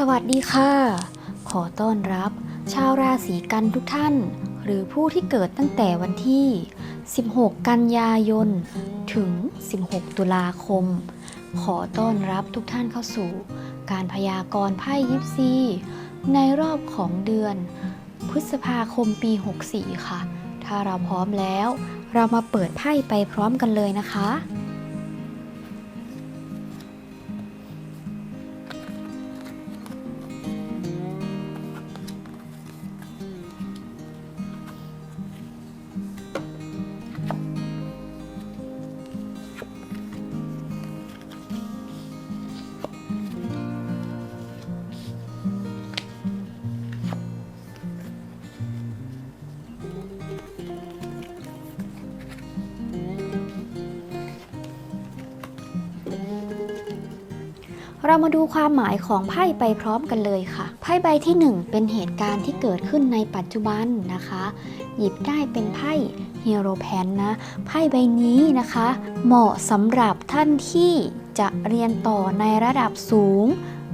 สวัสดีค่ะ ขอต้อนรับ ชาวราศีกันทุกท่าน หรือผู้ที่เกิดตั้งแต่วันที่ 16 กันยายน ถึง 16 ตุลาคม ขอต้อนรับทุกท่านเข้าสู่ การพยากรณ์ไพ่ยิปซี ในรอบของเดือน พฤษภาคมปี 64 ค่ะ ถ้าเราพร้อมแล้ว เรามาเปิดไพ่ไปพร้อมกันเลยนะคะ เรามาดูความหมายของไพ่ไปพร้อมกันเลยค่ะ ไพ่ใบที่ 1 เป็นเหตุการณ์ที่เกิดขึ้นในปัจจุบันนะคะ หยิบได้เป็นไพ่ฮีโรแพนนะ ไพ่ใบนี้นะคะ เหมาะสำหรับท่านที่จะเรียนต่อในระดับสูง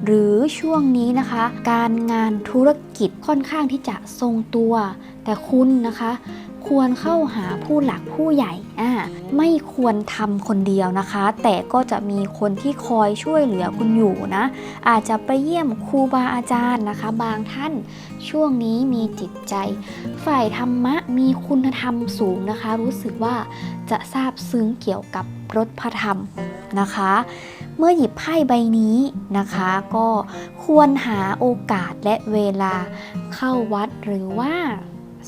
หรือช่วงนี้นะคะ การงานธุรกิจค่อนข้างที่จะทรงตัว แต่คุณนะคะ ควรเข้าหาผู้หลักผู้ใหญ่อ่าไม่ควรทำคนเดียวนะคะ แต่ก็จะมีคนที่คอยช่วยเหลือคุณอยู่นะ อาจจะไปเยี่ยมครูบาอาจารย์นะคะ บางท่านช่วงนี้มีจิตใจ ฝ่ายธรรมะมีคุณธรรมสูงนะคะ รู้สึกว่าจะทราบซึ้งเกี่ยวกับรถพระธรรมนะคะ เมื่อหยิบไพ่ใบนี้นะคะ ก็ควรหาโอกาสและเวลาเข้าวัดหรือว่า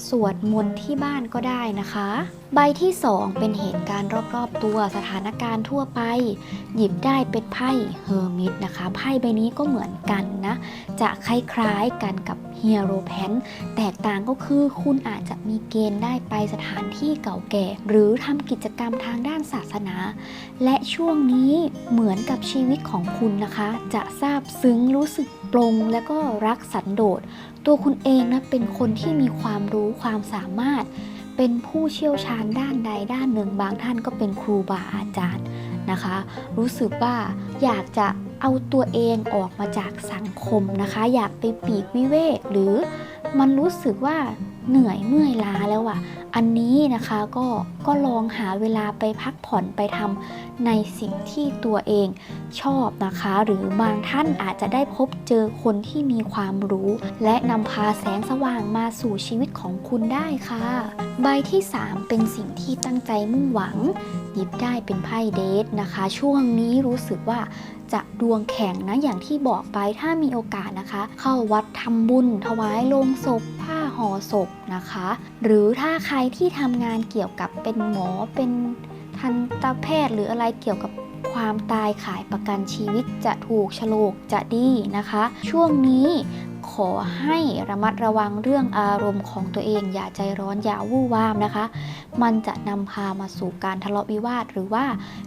สวดมนต์ที่บ้านก็ได้นะคะ ใบที่ 2 เป็นเหตุการณ์รอบๆตัวสถานการณ์ทั่วไป หยิบได้เป็นไพ่เฮอร์มิตนะคะไพ่ใบนี้ก็เหมือนกันนะ จะคล้ายๆกันกับเฮียโรแพนแตกต่างก็คือคุณอาจจะมีเกณฑ์ได้ไปสถานที่เก่าแก่ หรือทำกิจกรรมทางด้านศาสนา และช่วงนี้เหมือนกับชีวิตของคุณนะคะ จะซาบซึ้งรู้สึกปลงและก็รักสันโดษตัวคุณเองนะเป็นคนที่มีความรู้ความสามารถ เป็นผู้เชี่ยวชาญด้านใดด้านหนึ่งบางท่านก็เป็นครูบาอาจารย์นะคะ รู้สึกว่าอยากจะเอาตัวเองออกมาจากสังคมนะคะ อยากไปปีกวิเวกหรือมันรู้สึกว่า เหนื่อยเมื่อยล้าแล้วอะอันนี้นะคะก็ก็ลองหาเวลาไปพักผ่อนไปทำในสิ่งที่ตัวเองชอบนะคะ หรือบางท่านอาจจะได้พบเจอคนที่มีความรู้ และนำพาแสงสว่างมาสู่ชีวิตของคุณได้ค่ะ ใบที่ 3 เป็นสิ่งที่ตั้งใจมุ่งหวัง หยิบได้เป็นไพ่เดทนะคะ ช่วงนี้รู้สึกว่าจะดวงแข็งนะอย่างที่บอกไปถ้ามีโอกาสนะคะ เข้าวัดทำบุญถวายโลงศพผ้า ห่อศพนะคะ หรือถ้าใครที่ทำงานเกี่ยวกับเป็นหมอเป็นทันตแพทย์หรืออะไรเกี่ยวกับความตายขายประกันชีวิตจะถูกฉลกจะดีนะคะ ช่วงนี้ขอให้ระมัดระวังเรื่องอารมณ์ของตัวเอง อย่าใจร้อนอย่าวู่วามนะคะ มันจะนำพามาสู่การทะเลาะวิวาท หรือว่า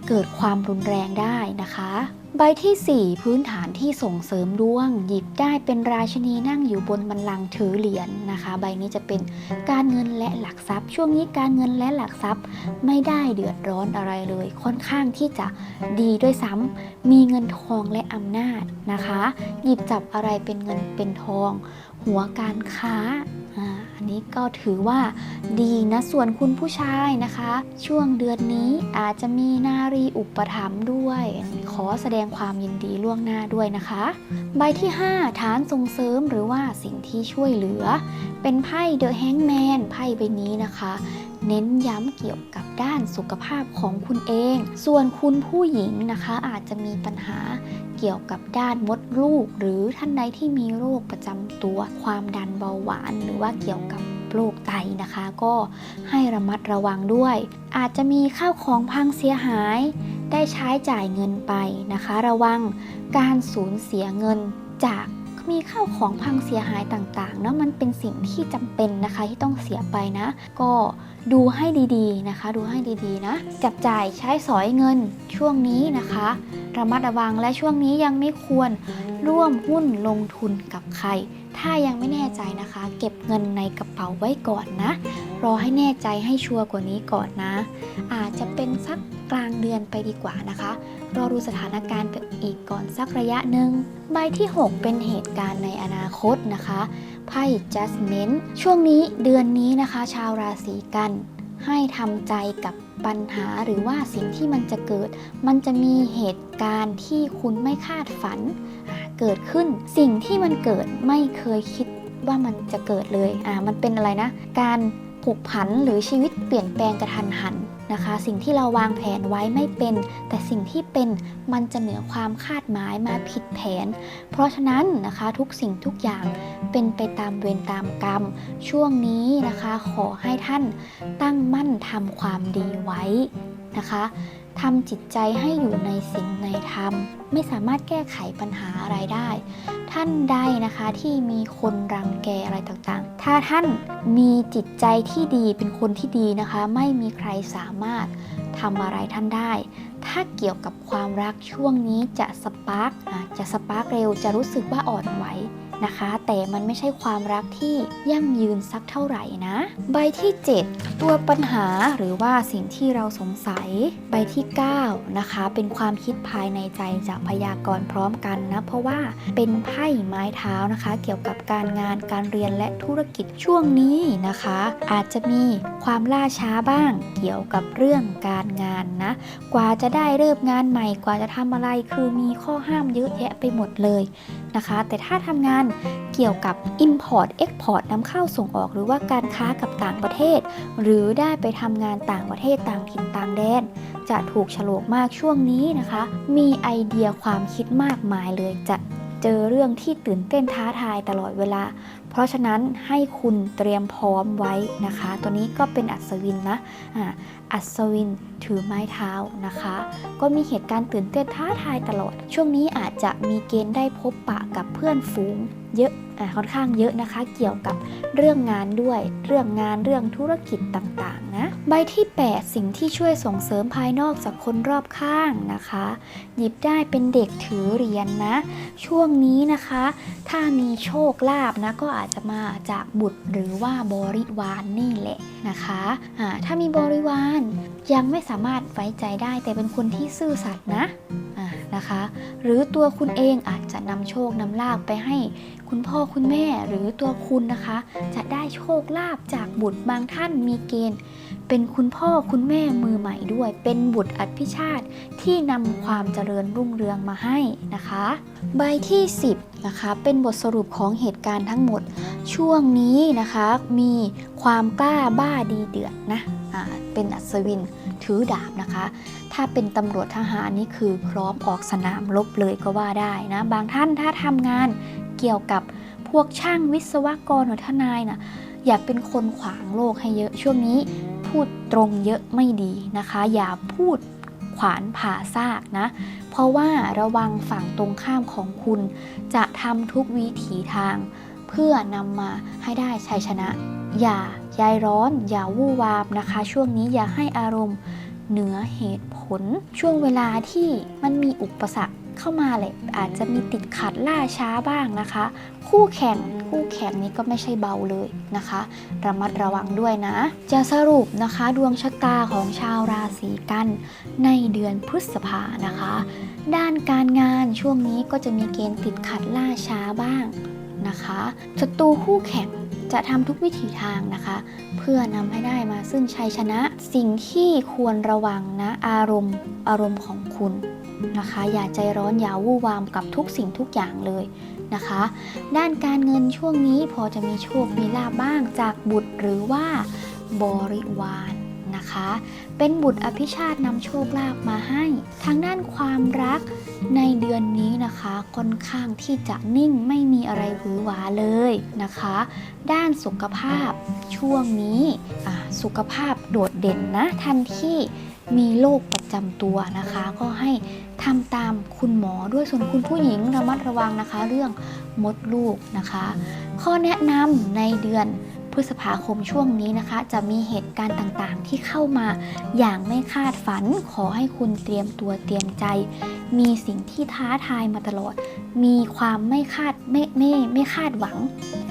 เกิดความรุนแรงได้นะคะ ใบที่ 4 พื้นฐานที่ส่งเสริมดวง หยิบได้เป็นราชนีนั่งอยู่บนบัลลังก์ถือเหรียญนะคะ ใบนี้จะเป็นการเงินและหลักทรัพย์ ช่วงนี้การเงินและหลักทรัพย์ไม่ได้เดือดร้อนอะไรเลย ค่อนข้างที่จะดีด้วยซ้ำมีเงินทองและอำนาจนะคะ หยิบจับอะไรเป็นเงินเป็นทอง หัวการค้า อันนี้ก็ถือว่าดีนะส่วนคุณผู้ชายนะคะ ช่วงเดือนนี้อาจจะมีนารีอุปถัมภ์ด้วย ขอแสดงความยินดีล่วงหน้าด้วยนะคะ ใบที่ 5 ฐานส่งเสริมหรือว่าสิ่งที่ช่วยเหลือ เป็นไพ่เดอะแฮงแมนไพ่ใบนี้นะคะ เน้นย้ำเกี่ยวกับด้านสุขภาพของคุณเอง ส่วนคุณผู้หญิงนะคะอาจจะมีปัญหาเกี่ยวกับด้านมดลูก หรือท่านใดที่มีโรคประจำตัว ความดันเบาหวาน หรือว่าเกี่ยวกับโรคไตนะคะ ก็ให้ระมัดระวังด้วย อาจจะมีข้าวของพังเสียหาย ได้ใช้จ่ายเงินไปนะคะ ระวังการสูญเสียเงินจาก มีข้าวของพังเสียหายต่างๆเนาะมันเป็นสิ่งที่จำเป็นนะคะที่ต้องเสียไปนะ ก็ดูให้ดีๆนะคะ ดูให้ดีๆนะ จับจ่ายใช้สอยเงินช่วงนี้นะคะ ระมัดระวังและช่วงนี้ยังไม่ควรร่วมหุ้นลงทุนกับใคร ถ้ายังไม่แน่ใจนะคะ เก็บเงินในกระเป๋าไว้ก่อนนะ รอให้แน่ใจให้ชัวร์กว่านี้ก่อนนะ อาจจะเป็นสักกลางเดือนไปดีกว่านะคะ รอดูสถานการณ์อีกก่อนสักระยะหนึ่ง ใบที่ 6 เป็นเหตุการณ์ในอนาคตนะคะไพ่ Judgment ช่วงนี้เดือนนี้นะคะ ชาวราศีกัน ให้ทำใจกับปัญหาหรือว่าสิ่งที่มันจะเกิด มันจะมีเหตุการณ์ที่คุณไม่คาดฝัน เกิดขึ้น สิ่งที่มันเกิดไม่เคยคิดว่ามันจะเกิดเลยอ่ามันเป็นอะไรนะ การผกผันหรือชีวิตเปลี่ยนแปลงกระทันหันนะคะ สิ่งที่เราวางแผนไว้ไม่เป็น แต่สิ่งที่เป็นมันจะเหนือความคาดหมายมาผิดแผน เพราะฉะนั้นนะคะทุกสิ่งทุกอย่างเป็นไปตามเวรตามกรรม ช่วงนี้นะคะขอให้ท่านตั้งมั่นทำความดีไว้นะคะ ทำจิตใจให้อยู่ในสิ่งในธรรม ไม่สามารถแก้ไขปัญหาอะไรได้ ท่านใดนะคะที่มีคนรังแกอะไรต่างๆ ถ้าท่านมีจิตใจที่ดีเป็นคนที่ดีนะคะ ไม่มีใครสามารถทำอะไรท่านได้ ถ้าเกี่ยวกับความรักช่วงนี้จะสปาร์กจะสปาร์กเร็วจะรู้สึกว่าอ่อนไหว นะคะ แต่มันไม่ใช่ความรักที่ยั่งยืนสักเท่าไหร่นะ ใบที่ 7 ตัวปัญหาหรือว่าสิ่งที่เราสงสัย ใบที่ 9 นะคะ เป็นความคิดภายในใจจากพยากรณ์พร้อมกันนะ เพราะว่าเป็นไพ่ไม้เท้านะคะ เกี่ยวกับการงานการเรียนและธุรกิจช่วงนี้นะคะ อาจจะมีความล่าช้าบ้าง เกี่ยวกับเรื่องการงานนะ กว่าจะได้เริ่มงานใหม่กว่าจะทำอะไรคือมีข้อห้ามเยอะแยะไปหมดเลย นะคะ แต่ถ้าทำงานเกี่ยวกับ Import Export นำเข้าส่งออกหรือว่าการค้ากับต่างประเทศ หรือได้ไปทำงานต่างประเทศต่างถิ่นต่างแดน จะถูกฉลกมากช่วงนี้นะคะ มีไอเดียความคิดมากมายเลยจะเจอเรื่องที่ตื่นเต้นท้าทายตลอดเวลา ราะฉะนั้นให้คุณเตรียมพร้อมไว้นะคะ ตัวนี้ก็เป็นอัศวินนะอ่าอัศวินถือไม้เท้านะคะ ก็มีเหตุการณ์ตื่นเต้นท้าทายตลอด ช่วงนี้อาจจะมีเกณฑ์ได้พบปะกับเพื่อนฝูง เยอะอ่าค่อนข้างเยอะนะคะ เกี่ยวกับเรื่องงานด้วย เรื่องงานเรื่องธุรกิจต่างๆนะ ใบที่ 8 สิ่งที่ช่วยส่งเสริมภายนอกจากคนรอบข้างนะคะ หยิบได้เป็นเด็กถือเหรียญนนะ ช่วงนี้นะคะ ถ้ามีโชคลาภนะก็อาจจะมาจากบุตรหรือว่าบริวารนนี่แหละนะคะอ่าถ้ามีบริวารยังไม่สามารถไว้ใจได้แต่เป็นคนที่ซื่อสัตย์นะ นะคะ หรือตัวคุณเองอาจจะนำโชคนำลาภไปให้คุณพ่อคุณแม่หรือตัวคุณนะคะ จะได้โชคลาภจากบุตรบางท่านมีเกณฑ์ เป็นคุณพ่อคุณแม่มือใหม่ด้วย เป็นบุตรอัภิชาติที่นำความเจริญรุ่งเรืองมาให้นะคะ ใบที่ 10นะคะเป็นบทสรุปของเหตุการณ์ทั้งหมด ช่วงนี้นะคะมีความกล้าบ้าดีเดือดนะอ่าเป็นอัศวินถือดาบนะคะ ถ้าเป็นตำรวจทหารนี่คือพร้อมออกสนามรบเลยก็ว่าได้นะ บางท่านถ้าทำงานเกี่ยวกับพวกช่างวิศวกรหรือทนายนะอย่าเป็นคนขวางโลกให้เยอะช่วงนี้พูดตรงเยอะไม่ดีนะคะ อย่าพูดขวานผ่าซากนะ เพราะว่าระวังฝั่งตรงข้ามของคุณ จะทำทุกวิถีทาง เพื่อนำมาให้ได้ชัยชนะ อย่าใจร้อน อย่าวู่วามนะคะ ช่วงนี้อย่าให้อารมณ์เหนือเหตุ ผล ช่วงเวลาที่มันมีอุปสรรคเข้ามาเลยอาจจะมีติดขัดล่าช้าบ้างนะคะ คู่แข่งคู่แข่งนี้ก็ไม่ใช่เบาเลยนะคะ ระมัดระวังด้วยนะ จะสรุปนะคะดวงชะตาของชาวราศีกันในเดือนพฤษภานะคะ ด้านการงานช่วงนี้ก็จะมีเกณฑ์ติดขัดล่าช้าบ้างนะคะศัตรูคู่แข่งจะทำทุกวิถีทางนะคะ พื่อนำให้ได้มาซึ่งชัยชนะ สิ่งที่ควรระวังนะอารมณ์อารมณ์ของคุณนะคะ อย่าใจร้อนอย่าวู่วามกับทุกสิ่งทุกอย่างเลยนะคะ ด้านการเงินช่วงนี้พอจะมีโชคมีลาบบ้างจากบุตรหรือว่าบริวาร นะคะ เป็นบุตรอภิชาตินำโชคลาภมาให้ ทางด้านความรักในเดือนนี้นะคะค่อนข้างที่จะนิ่งไม่มีอะไรหวือหวาเลยนะคะ ด้านสุขภาพช่วงนี้สุขภาพโดดเด่นนะทันที่มีโรคประจำตัวนะคะ ก็ให้ทำตามคุณหมอด้วยส่วนคุณผู้หญิงระมัดระวังนะคะ เรื่องมดลูกนะคะ ข้อแนะนำในเดือน พฤษภาคมช่วงนี้นะคะ จะมีเหตุการณ์ต่างๆ ที่เข้ามาอย่างไม่คาดฝัน ขอให้คุณเตรียมตัวเตรียมใจมีสิ่งที่ท้าทายมาตลอด มีความไม่คาดไม่ไม่ไม่คาดหวัง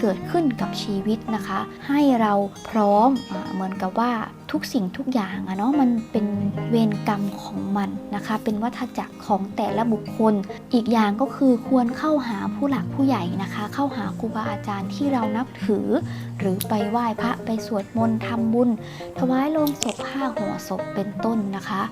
เกิดขึ้นกับชีวิตนะคะ ให้เราพร้อมอเหมือนกับว่าทุกสิ่งทุกอย่างอะเนาะมันเป็นเวรกรรมของมันนะคะ เป็นวัฏจักรของแต่ละบุคคล อีกอย่างก็คือควรเข้าหาผู้หลักผู้ใหญ่นะคะ เข้าหาครูบาอาจารย์ที่เรานับถือ หรือไปไหว้พระไปสวดมนต์ทำบุญ ถวายโลงศพผ้าห่อศพเป็นต้นนะคะ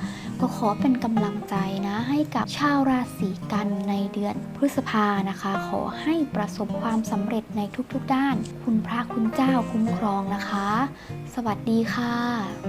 ก็ขอเป็นกำลังใจนะให้กับชาวราศีกันในเดือนพฤษภานะคะ ขอให้ประสบความสำเร็จในทุกๆด้าน คุณพระคุณเจ้าคุ้มครองนะคะ สวัสดีค่ะ